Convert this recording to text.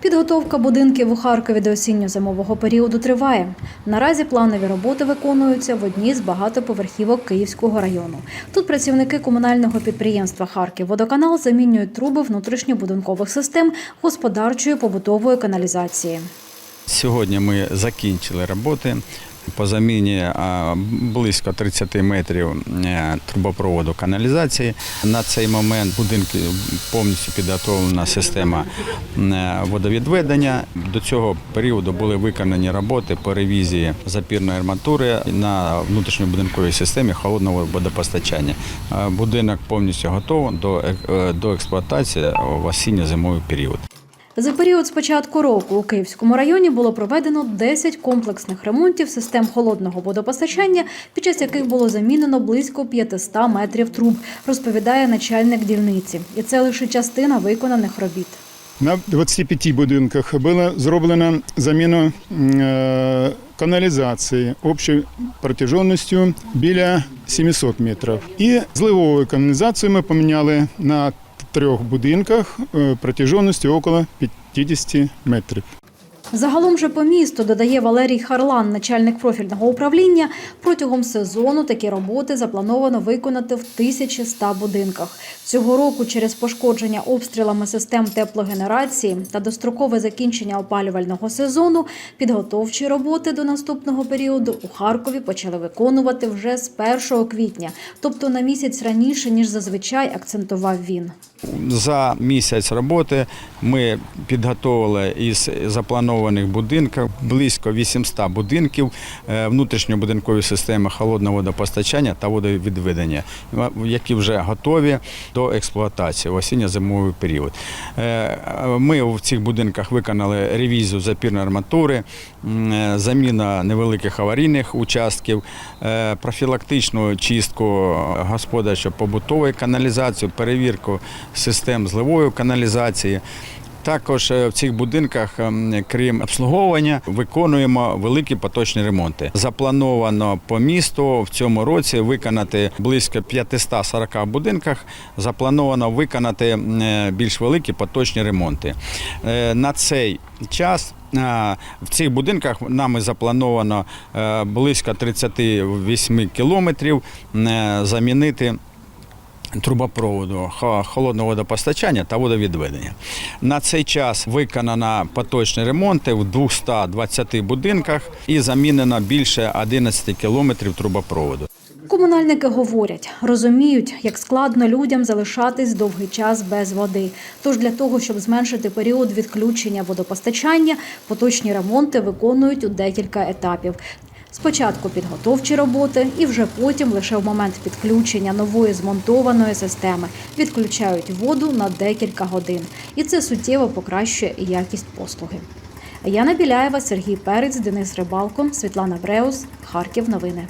Підготовка будинків у Харкові до осінньо-зимового періоду триває. Наразі планові роботи виконуються в одній з багатоповерхівок Київського району. Тут працівники комунального підприємства Харківводоканал замінюють труби внутрішньобудинкових систем господарчої побутової каналізації. Сьогодні ми закінчили роботи по заміні близько 30 метрів е, трубопроводу каналізації. На цей момент в будинку повністю підготовлена система е, водовідведення. До цього періоду були виконані роботи по ревізії запірної арматури на внутрішньобудинковій системі холодного водопостачання. Е, Будинок повністю готовий е, до експлуатації в осінньо-зимовий період. За період з початку року у Київському районі було проведено 10 комплексних ремонтів систем холодного водопостачання, під час яких було замінено близько 500 метрів труб, розповідає начальник дільниці. І це лише частина виконаних робіт. На 25 будинках було зроблено заміну е, каналізації общою протяжністю біля 700 метрів. І зливову каналізацію ми поміняли на трьох будинках е, протяжністю около 50 метрів. Загалом же по місту, додає Валерій Харлан, начальник профільного управління, протягом сезону такі роботи заплановано виконати в 1100 будинках. Цього року через пошкодження обстрілами систем теплогенерації та дострокове закінчення опалювального сезону підготовчі роботи до наступного періоду у Харкові почали виконувати вже з 1 квітня, тобто на місяць раніше, ніж зазвичай акцентував він. За місяць роботи ми підготовили із запланованих будинків близько 800 будинків е, внутрішньобудинкової системи холодного водопостачання та водовідведення, які вже готові до експлуатації в осінньо-зимовий період. Е, Ми в цих будинках виконали ревізію запірної арматури, е, заміна невеликих аварійних участків, профілактичну чистку господарчо-побутової каналізації, перевірку систем зливової каналізації. Також е, в цих будинках, ем, крім обслуговування, виконуємо великі поточні ремонти. Заплановано по місту в цьому році виконати близько 540 будинках. Заплановано виконати е, більш великі поточні ремонти. Е, На цей час в цих будинках нами заплановано близько 38 кілометрів замінити трубопроводу хо- холодного водопостачання та водовідведення. На цей час виконано поточні ремонти в 220 будинках і замінено більше 11 кілометрів трубопроводу. Комунальники говорять, розуміють, як складно людям залишатись довгий час без води. Тож для того, щоб зменшити період відключення водопостачання, поточні ремонти виконують у декілька етапів. Спочатку підготовчі роботи, і вже потім, лише в момент підключення нової змонтованої системи, відключають воду на декілька годин. І це суттєво покращує якість послуги. Яна Біляєва, Сергій Перець, Денис Рибалко, Світлана Бреус, Харків. Новини.